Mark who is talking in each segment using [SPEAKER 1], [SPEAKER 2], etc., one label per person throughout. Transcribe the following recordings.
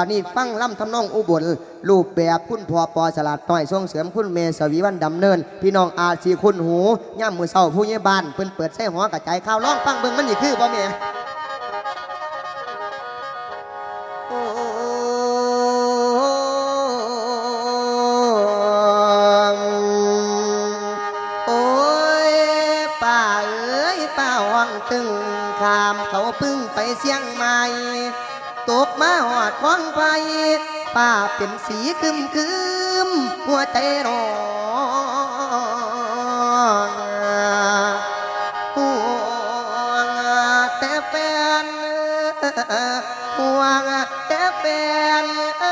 [SPEAKER 1] อันนี้ฟังล่ำทำนองอุบลรูปแบบคุณพ่อปอสลัดต่อยส่งเสริมคุณเมสวีวันดำเนิน พี่น้องอาชีคุณหูย่ำมือเศร้าผู้ใหญ่บ้านเปิ่นเปิดใส่หัวกระจายข้าวร้องฟังเบิ่งมันนี่คือบ่แม่โป้าเป็นสีคึมคึมหัวใจร้อนห่วงแต่แฟนห่วงแต่แฟนเ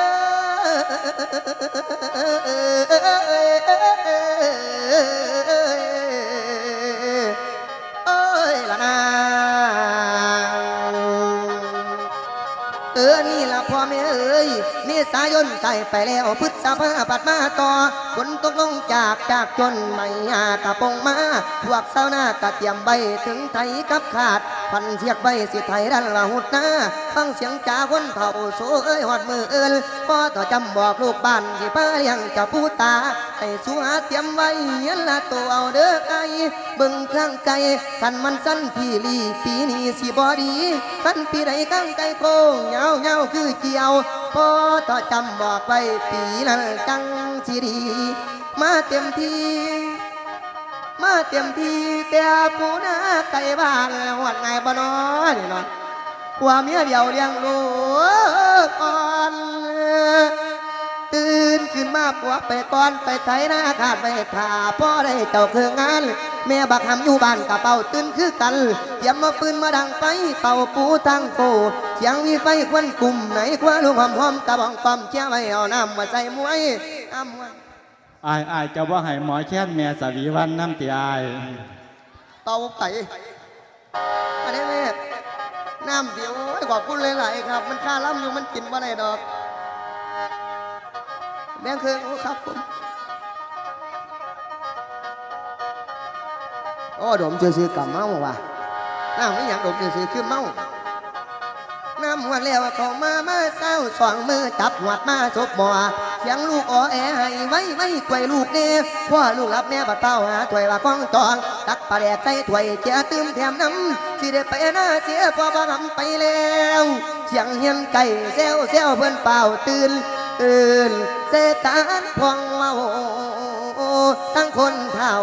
[SPEAKER 1] ษายนใกล้ไปแล้วพฤษภาปัดมาต่อฝนตกลงจากจากจนไม่หากระปงมาพวกเศร้าหน้ากะเตรียมใบถึงไทยกับขาดพันเสียกใบสิไทยดันละหุดหน้าฟังเสียงจ่าคนเฒ่าโซเอ้ยหอดมือเอินพ่อต่อจำบอกลูกบ้านสิป้าเลี้ยงจะผู้ตาให้สัวเตรียมไว้ยันละตัวเอาเด้อไก่เบิ่งข้างไก่คันมันสั้นพี่ลีปีนี้สิบอดีคันปีใดข้างไก่โค้งเงาเงาคือเกี่ยวพอต่อจำบอกไว้ปีนั้นจังสิดีมาเต็มที่มาเต็มที่แต่ผู้หน้าไก่บ้านหวัดไงบ่นอนี่เนาะผัวเมียเดียวเลี้ยงลูกก่อนตื่นขึ้นมาปัวไปก่อนไปไถนาขาดไปขาพ่อได้เจ้าคืองาน แม่บักหำอยู่บ้านกระเป่าตื่นคือกันเตรียมมาปืนมาดังไฟเป่าปูทั้งโค เสียงวีไฟควันกลุ่มไหนคว้าลูกหอมหอมกระบองความเชี่ยไว้เอาน้ำมาใส่มวยน้ำมวย
[SPEAKER 2] อายอายจะว่าให้หมอแค้นแม่สวีวันน้ำตีอาย
[SPEAKER 1] เป่าไตอันนี้แม่น้ำเดียวโอ้ยขอบคุณหลายๆครับ มันค่าล้ำอยู่มันกินว่าไรดอกแบงค์เครื่องโอ้ครับผมโอ้ดมซื้อๆกับเมาว่ะน้ำไม่อยากดมซื้อๆคือเมา น้ำหัวแล้วเขามามาเศร้าสองมือจับหัวดมาศพบ่อเสียงลูกอ๋อแอให้ไว้ไว้ถวยลูกเน่พ่อลูกรับแม่บัดเต้าหาถวยว่าก้องจอง ตักปลาแดกใส่ถวยเจียตื้มแถมน้ำสิได้ไปหน้าเสียพ่อบ่ทำไปแล้วเสียงเฮียนไก่เซวเซวเพื่อนเป่าตื่นตื่นเสตานพองเมาทั้งคนเท่า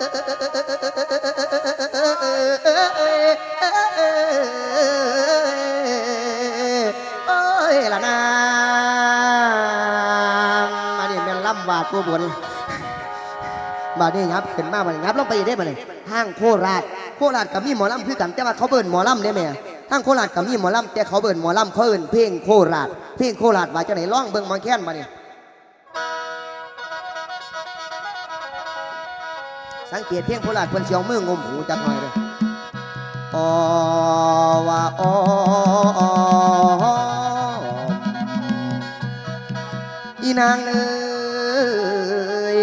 [SPEAKER 1] ยละนางมานี่แม่นล่ำวาดผู้บนบาดนี้ยับขึ้นมาบันี้ยับลงไปอีกได้บัดนี้ห้างโคราชโคราชกับมีหมอลำคือกันแต่ว่าเขาเบิ่นหมอลำได้ไหมห้างโคราชกับมีหมอลำแต่เขาเบิ่นหมอลำเขาเอิ่นเพลงโคราชเพลงโคราชว่าจะไหนร้องเบิ่งหมอแค้นบัดนี้ สังเกตเพลงโคราชเพิ่นเสียวมืองมหูจักหน่อยเลยอว่าออีนางเอ้ย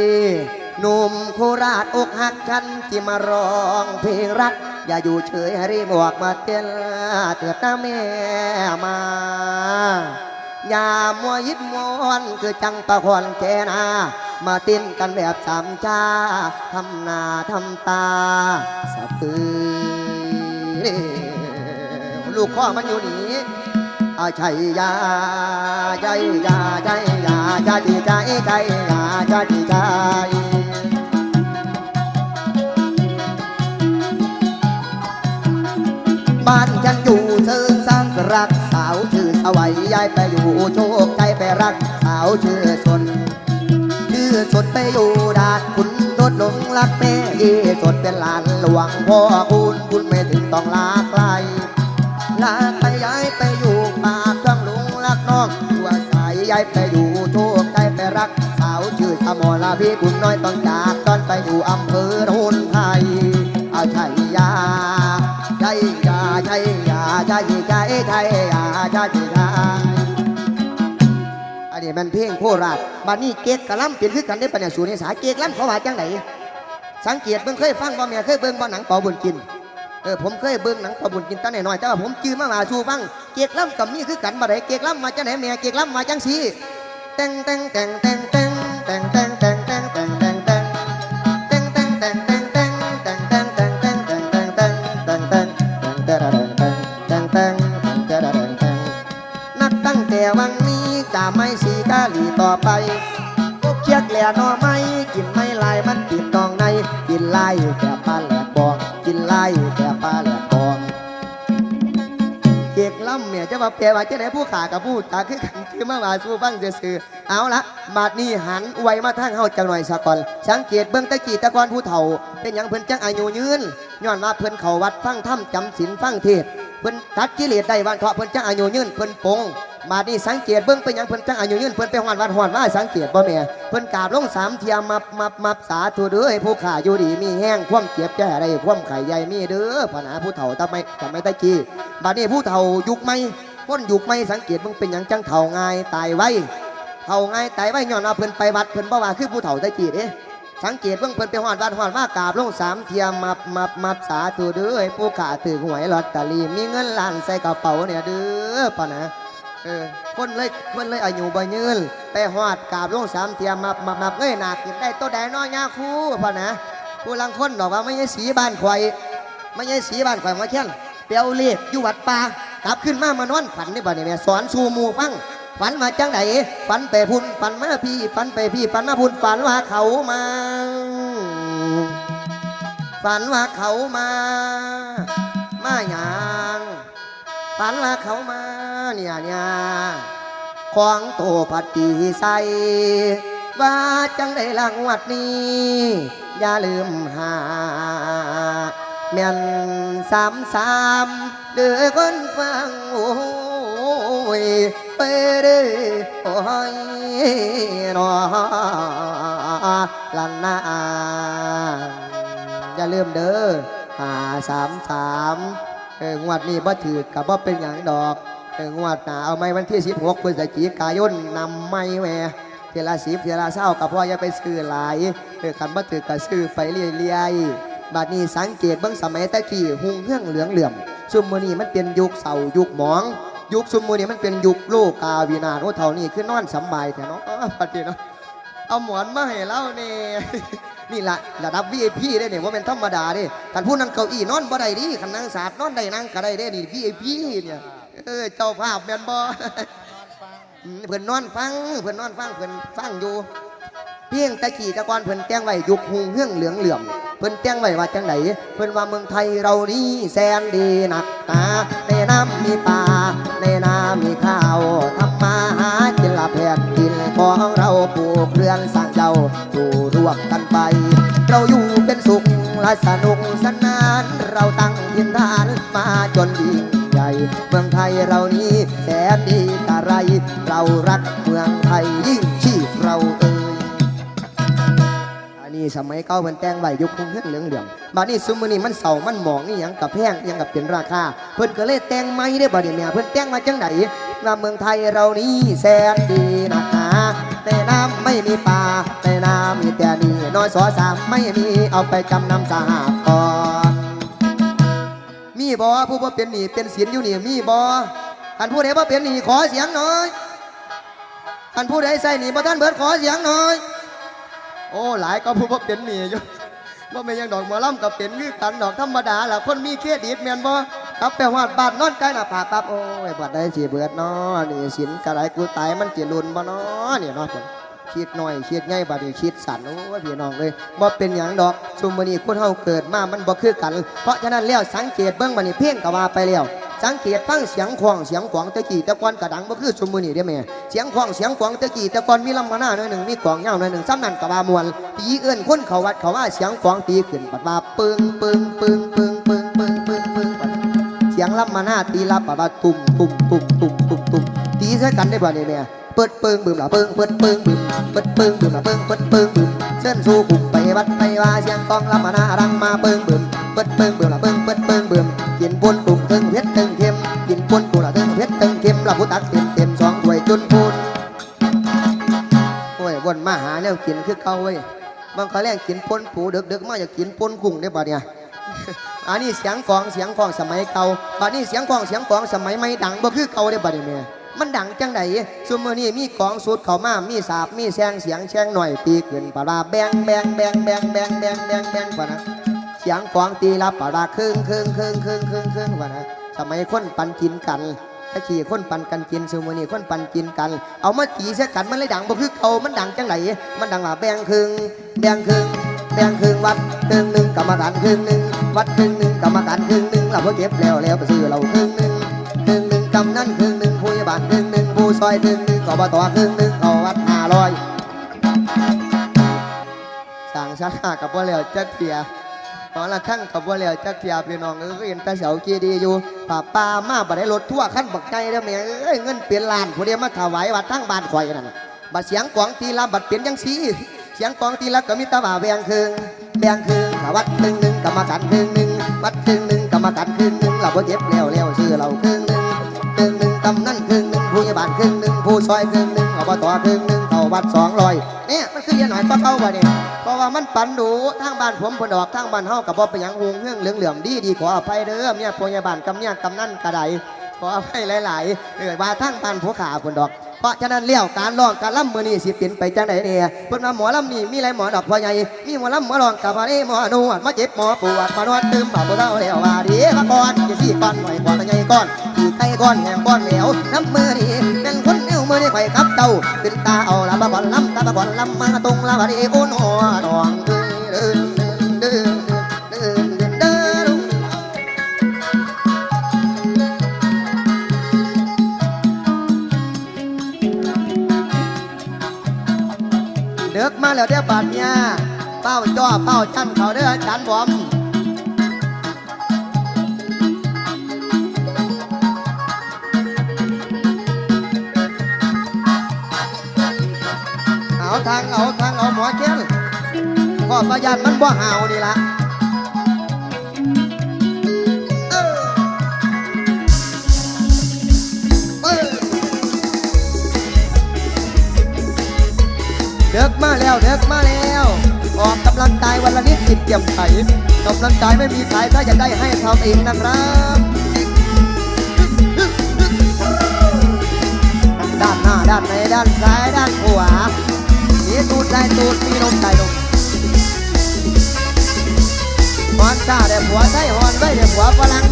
[SPEAKER 1] หนุ่มโคราชอกหักฉันที่มาร้องเพลงรัก อย่าอยู่เฉยให้รีบออกมาเต้นเตือนหน้าแม่มา อย่ามัวยิดมวนคือจังประคอนแกนา มาเต้นกันแบบสามชาทำหน้าทำตาสะปือลูกข้อมันอยู่นี่อาชัยยาใจยาใจยาใจใจใจยาใจใจบ้านฉันอยู่เชิง รักสาวชื่อสวัยย้ายไปอยู่โชคใจไปรักสาวชื่อสนชื่อสดไปอยู่ดาดคุณรถหลงรักแม่ยีสดเป็นหลานหลวงพ่อคุณคุณไม่ถึงต้องลาไกลลาไปย้ายไปอยู่ปากช่องหลงรักน้องตัวสายย้ายไปอยู่โชคใจไปรักสาวชื่อสมอลาพี่คุณน้อยต้องจากตอนไปอยู่อำเภอโนนไทยอาชัยยาใจยาใจ ยาใจใจใจยาใจใจอันนี้มันเพลงโคราชบัดนี้เก๊กกะล่ำเปลี่ยนคือกันได้ปะเนี่ยสูนิสาเก๊กล่ำเขาว่าจังไหนสังเกตเบิ่งเคยฟังบ่แม่เคยเบิ่งบ่หนังเป่าบุญกินเออผมเคยเบิ่งหนังเป่าบุญกินตอนน้อยแต่ว่าผมจื้อมาว่าสู่ฟังเก๊กล่ำกับมีคือกันบ่ได้เก๊กล่ำมาจังไหนแม่เก๊กล่ำมาจังสีแตงแตงแตงแตงแตง นอไม้กินไม่ลายมันติดตองในกินลายแก่ปลาแหลกบองกินลายแก่ปลาแหลกบองเกียกล่ำเนี่ยจะมาแปลว่าจะได้ผู้ขากับผู้ตาคือกันคือมาว่าสู้ฟังซื่อเอาละบาดนี้หันไวมาทางเฮาจังหน่อยสะก่อนสังเกตเบิ่งตะกี้ตะกอนผู้เฒ่า เป็นยังเพิ่นจังอายุยืนย้อนว่าเพิ่นเขาวัดฟังธรรมจำศีลฟังเทศเพิ่นตัดกิเลสได้วันเถาะเพิ่นจังอายุยืนเพิ่นปง บาดีสังเกตเบิ่งเป็นยังเพิ่นจังอายุยืนเพิ่นไปฮอดวัดฮอดว่าสังเกตบ่แม่เพิ่นกราบลงสามเทียมมับมับมับสาธุเด้อให้ผู้ขาอยู่ดีมีแห้งความเจ็บแก้ได้ความไข่ใหญ่มีเด้อพะนาผู้เฒ่าทำไมทำไมตะกี้บาดนี้ผู้เฒ่ายุคใหม่คนยุคไม่สังเกตมึงเป็นยังจังเฒ่าง่ายตายไว้เฒ่าง่ายตายไว้ย้อนว่าเพิ่นไปวัดเพิ่นบ่ว่าคือผู้เฒ่าตะกี้เด้สังเกตเบิ่งเพิ่นไปฮอดวัดฮอดว่ากราบลงสามเทียมมับมับมับสาธุเด้อให้ผู้ขาถือหวยลอตเตอรี่มีเงินล้านใส่กระเป๋าเนี่ยเด้อปะนะ เออคนเลยคนเลยอายุบ่ยืนไปฮอดกาบลงสามเทียมมับมับมับเงยหน้าขึ้นได้ตัวใดน้อยยาคูปะนะผู้ลังคนบอกว่าไม่ใช่สีบ้านข่อยไม่ใช่สีบ้านข่อยมาเช่นเปียวเลขอยู่วัดป่ากลับขึ้นมามานอนฝันนี่บ่เนี่ยแม่สอนสู่มูฟังฝันมาจังไหนฝันไปพุ่นฝันมาพี่ฝันไปพี่ฝันมาพุ่นฝันว่าเขามาฝันว่าเขามา มาหยัง ฝันว่าเขามาเนี่ยเนี่ยของโตปัดปีใสว่าจังได้รางวัดนี้ อย่าลืมหาแม่นสามสามเดือคนฟังโอ้ยไปเด้อโอ้ยนอลันนาอย่าลืมเด้อหาสามสาม เอองวดนี้บ่ถือกับบ่เป็นอย่างดอกเอองวดหนาเอาไม้วันที่สิบหกพฤศจิกายนนำไม้แหวเทละสิบเทละเศร้ากับพ่ออย่าไปซื้อหลายเออคันบ่ถือก็ซื้อไปเรื่อยๆบัดนี้สังเกตเบิ่งสมัยตะกี้หุงเรื่องเหลืองเหลื่อมซุมมือนี้มันเป็นยุคเสายุคหมอง ยุคซุมมือนี้มันเป็นยุคโลกาวินาโอ้เท่านี้คือนอนสบายแท้เนาะอ้อบัดนี้เนาะเอาหมอนมาให้เราเนี่ย นี่ละระดับ VIP ได้เนี่ยว่าเป็นธรรมดาเด้คันผู้นั่งเก้าอี้นอนบ่ได้ดิคันนั่งสาดนอนได้นั่งก็ได้เด้นี่ VIP เนี่ยเออเจ้าภาพแมนบ่อืมเพิ่อนนอนฟังเพิ่อนนอนฟังเพิ่อนฟังอยู่เพียงตะกี้ตะกอนเพิ่นแต่งไว้ยุคหุงเฮืองเหลืองเหลื่อมเพิ่นแต่งไว้ว่าจังไดเพิ่นว่าเมืองไทยเรานี่แสนดีหนักหนาในน้ำมีป่าในนามีข้าวทำมาหากินละแผ่นดินของเราปลูกเรือนสา อยู่ร่วมกันไป เราอยู่เป็นสุขและสนุกสนาน เราตั้งทินฐานมาจนยิ่งใหญ่ เมืองไทยเรานี้แสนดีอะไร เรารักเมือง นี้สมัยเก่ามันแต่งไว้ยุคคุ้งเฮืองเหลืองเหลืองบัดนี้ซุมื้อนี้มันเศร้ามันหมองนี่ยังกับแพงยังกับเป็นราคา เพิ่นก็เลยแต่งใหม่ได้บัดนี้แม่เพิ่นแต่งมาจังไดว่าเมืองไทยเรานี้แสนดีนักหนาในน้ำไม่มีป่าในน้ำมีแต่นี่น้อยสอสามไม่มีเอาไปจำนำสหกรณ์มีบ่ผู้บ่าเป็นหนี้เป็นสินอยู่นี่มีบ่ท่านผู้ใดบ่าเป็นหนี้ขอเสียงหน่อยท่านผู้ใดใส่หนี้บ่ท่านเบิดขอเสียงหน่อย โอ้หลายก็ผู้บ่เป็นหนี้อยู่ว่าไม่ยังดอกหมอลำกับเป็นคือกันดอกธรรมดาล่ะคนมีเครดิตแมนบ่กลับไปหอดบาดนอนใกล้หน้าผากปั๊บโอ้ยบัดได้สิเบิดเนาะนี่สินกระไรกูตายมันสิรุนบ่เนาะนี่เนาะเพิ่นคิดหน่อยคิดใหญ่บัดนี้คิดสั่นโอ้ยพี่น้องเอ้ยบ่เป็นหยังดอกซุมมื้อนี้คนเฮาเกิดมามันบ่คือกัน เพราะฉะนั้นแล้วสังเกตเบิ่งบัดนี้เพ่งก็ว่าไปแล้ว สังเกตฟังเสียงขวางเสียงขวางตะกี้ตะกอนกระดังบ่คือซุมมือนี้เด้แม่เสียงขวางเสียงขวางตะกี้ตะกอนมีลำมาหน้าหน่อยหนึงมีกลองยาหน่อยหนึงซ้ำนั่นก็ว่ามวนตีเอื้อนคนเขาวัดเขาว่าเสียงขวางตีขึ้นบัดว่าปึ้งปึ้งปึ้งปึ้งปึ้งปึ้งปึ้งปึ้งเสียงลำมาหน้าตีรับบัดว่าตุ่มตุ่มตุ่มตุ่มตุ่มตุ่มตีใส่กันได้บ่นี่แม่เปิดเปิงบึมละเปิงเปิดเปิงบึมเปิดเปิงบึมละเปิงเปิดเปิงบึมเส้นสู้กลุ่มไปวัดไปว่าเสียงกลองลำมาหน้ารังมาเปิงบึม เปิดเปิงเบึมละเปิงเปิดเปิงบึมกินปนกลุ่มเติงเพชรเติงเข้มกินปนกลุ่มละเติงเพชรเติงเข้มละผู้ตักเต็มเต็มสองถ้วยจนพูนมหาเนี่ยกินคือเก่าเว้ยบางครั้งแรงกินปนปูเดึกๆมาอยากกินปนกุ้งได้อบัดเนี่ยอันนี้เสียงกลองเสียงกลองสมัยเก่าบัดนี้เสียงกลองเสียงกลองสมัยใหม่ดังบ่คือเก่าได้อบัดนี้แม่มันดังจังไดซุมื้อนี้มีกลองสูตรเข้ามา มีสาบมีแซงเสียงแช่งหน่อยปีขึ้นปลาแบงแบงแบงแบงแบงแบงแบงแบงกว่านะ สียงกลองตีละปลาร้าครึ่งครึ่งครึ่งครึ่งครึ่งครึ่งว่านะสมัยคนปันกินกันตะกี้คนปันกันกินซุมื้อนี้คนปันกินกัน เอามาตีเสียกันมันเลยดังบ่คือเก่ามันดังจังไดมันดังว่าแบงครึ่งแบงครึ่งแบ่งครึ่งวัดครึ่งหนึ่งกรรมการครึ่งหนึ่งวัดครึ่งหนึ่งกรรมการครึ่งหนึ่งเราพอเก็บแล้วแล้วไปซื้อเราครึ่งหนึ่งครึ่งหนึ่งกำนันครึ่งหนึ่งผู้ใหญ่บ้านครึ่งหนึ่งผู้ซอยครึ่งหนึ่งอบตครึ่งหนึ่งเขาวัดห้าร้อยสั่งชาลากับว่าแล้วจักเทีย ตอนละขั้งกับว่าแล้วจักเทียพี่น้องเอ้ยเห็นต่เสาเกีดีอยู่ป่าปลามาบัดได้รถทั่วขั้นบักใจแล้วแม่เอ้ยเงินเปลี่ยนล้านผู้เดียวมาถวายวัดทั้งบ้านข่อยนั่นบัดเสียงกวางตีลาบัดเปลี่ยนยังสีเสียงกลองตีละก็มีตาบ่าแบงครึ่งแบงครึ่งถ้าวัดครึ่งหนึ่งกรรมการครึ่งหนึ่งวัดครึ่งหนึ่งกรรมการครึ่งหนึ่งเราบ่เจ็บแล้วแล้วซื้อเราครึ่งหนึ่งครึ่งหนึ่งกำนันครึ่งหนึ่งผู้ใหญ่บ้านครึ่งหนึ่งผู้ซอยครึ่งหนึ่งอบตครึ่งหนึ่งเข้าวัดสองร้อยเนี่ย มันคือเยอะหน่อยก็เข้าไปเนี่ยเพราะว่ามันปันดูทางบ้านผมเพนดอกทางบ้านเฮากับบ่เป็นหยังหงเรื่องเหลืองเหลืองดีดีขออภัยเด้อเนี่ยผู้ใหญ่บ้านกำเนี่ยกำนันกระไดขออภัยหลายๆเออว่าทางบ้านผู้ขาเพนดอก เพราะฉะนั้นเลี้ยวการร้องการล่ำมือนี่สิเป็นไปจังไดเนี่ยเพิ่นว่าหมอล่ำนี่มีหลายหมอดอกพ่อใหญ่มีหมอล่ำหมอรองกับมาได้หมอนวดมาเจ็บหมอปวดมานวดตึมบ่าวเท่าแล้วว่าดีมาก่อนจะสี่ก้อนหน่อยก้อนใหญ่ก้อนขี่ไก่ก้อนแหงก้อนเหลวน้ำมือนี่เป็น มือนี่ไข่ครับเต้าเป็นตาเอาละบ่ก่อนลำตาบ่ก่อนลำมาตรงละว่าดีโอ้นอดองเดินเดินเดินเดินเดินเดินเด็กมาแล้วเดี๋ยวบาดเนี่ยเป้าจ้อเป้าจันเขาเด้ออาจารย์บอม ทางเอาทางเอาหมอเจ้นขอประยันมันบ่ห่าวนี่ละเด็กมาแล้วเด็กมาแล้ว ออกกำลังกายวันละนิดจิตเกี่ยมใสกำลังกายไม่มีขายถ้าอยากได้ให้ทำเองนะครับด้านหน้าด้านในด้านซ้ายด้านขวา มีตูดได้ตูดมีนมได้นมหอนซาเดี๋ยวหัวไทยฮอนไว้เดี๋ยวหัวฝรั่ง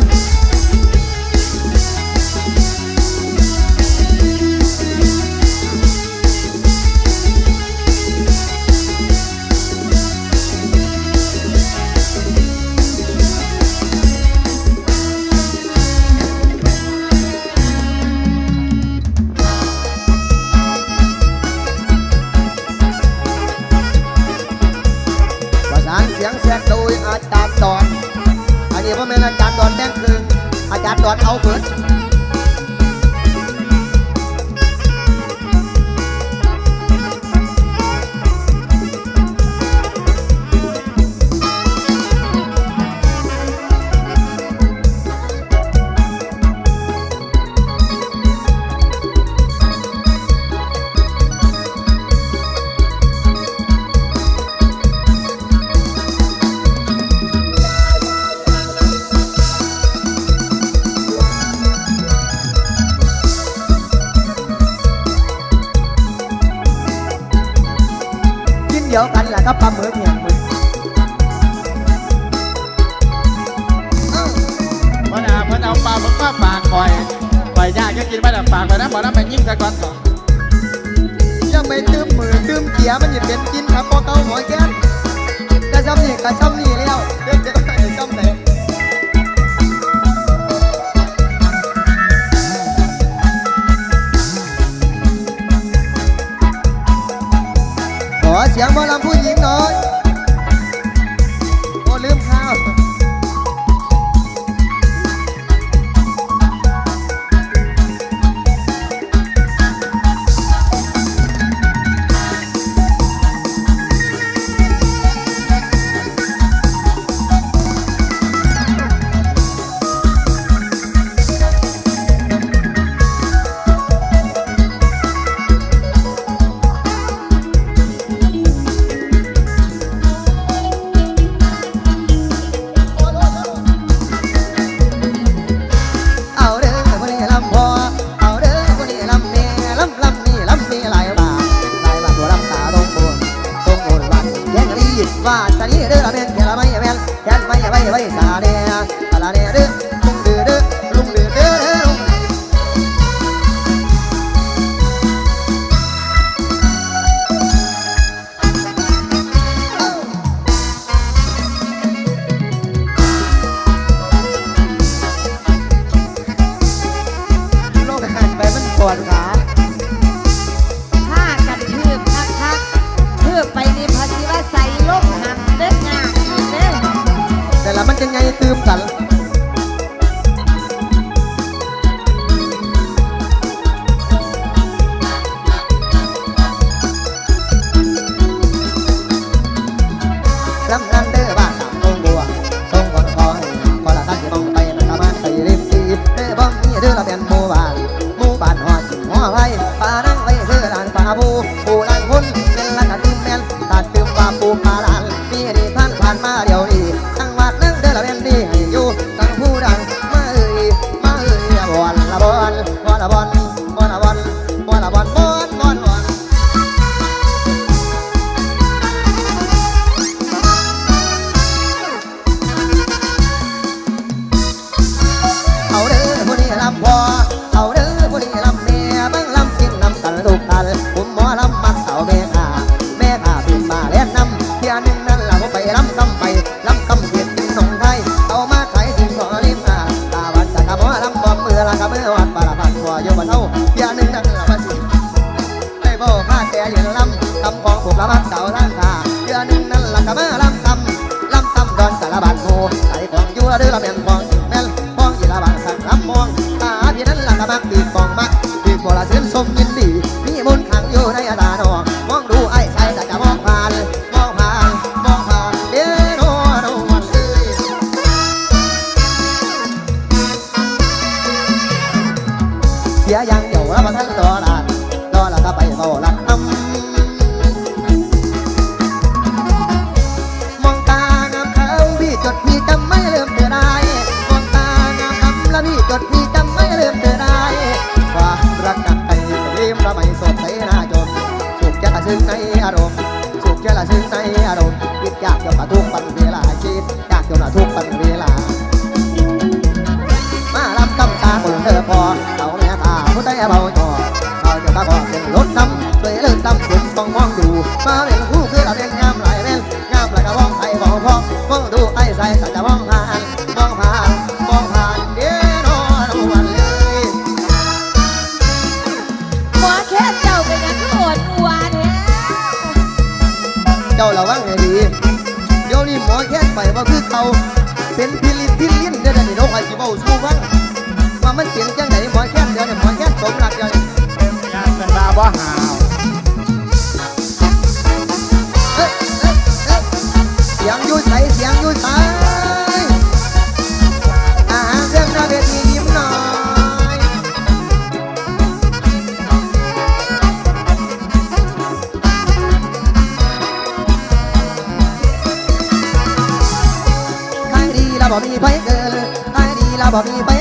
[SPEAKER 1] ดอนเอาเบิด กับปลาหมึกเนี่ยมึงเอ้า
[SPEAKER 2] พ่อเพิ่นเอาปลาหมึกมาฝากคอ
[SPEAKER 1] ยปล่อยยาก
[SPEAKER 3] ก็กินไป
[SPEAKER 1] แต่ฝากไปนะหมอน้ำไปยิ่งซะก่อนก่อนอย่าไปตื้มมือตื้มเขียมันหยิบเป็
[SPEAKER 3] นกิ
[SPEAKER 1] นครับพอเกา
[SPEAKER 2] หัว
[SPEAKER 1] แก้มกระซ้ำนี่กระซ้ำนี่แล้วเด็ก cam มาเป็นหู Baba,